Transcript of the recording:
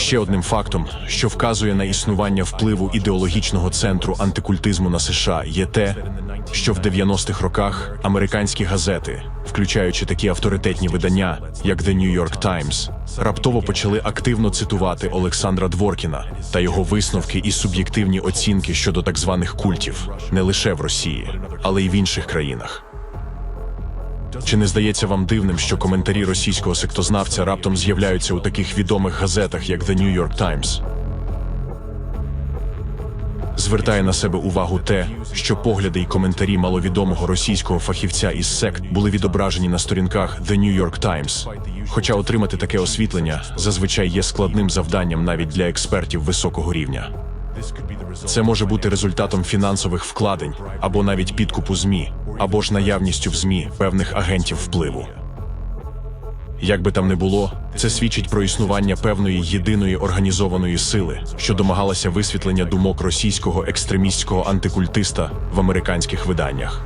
Ще одним фактом, що вказує на існування впливу ідеологічного центру антикультизму на США, є те, що в 90-х роках американські газети, включаючи такі авторитетні видання, як The New York Times, раптово почали активно цитувати Олександра Дворкіна та його висновки і суб'єктивні оцінки щодо так званих культів не лише в Росії, але й в інших країнах. Чи не здається вам дивним, що коментарі російського сектознавця раптом з'являються у таких відомих газетах, як The New York Times? Звертає на себе увагу те, що погляди й коментарі маловідомого російського фахівця із сект були відображені на сторінках The New York Times. Хоча отримати таке освітлення зазвичай є складним завданням навіть для експертів високого рівня. Це може бути результатом фінансових вкладень або навіть підкупу ЗМІ, або ж наявністю в ЗМІ певних агентів впливу. Як би там не було, це свідчить про існування певної єдиної організованої сили, що домагалася висвітлення думок російського екстремістського антикультиста в американських виданнях.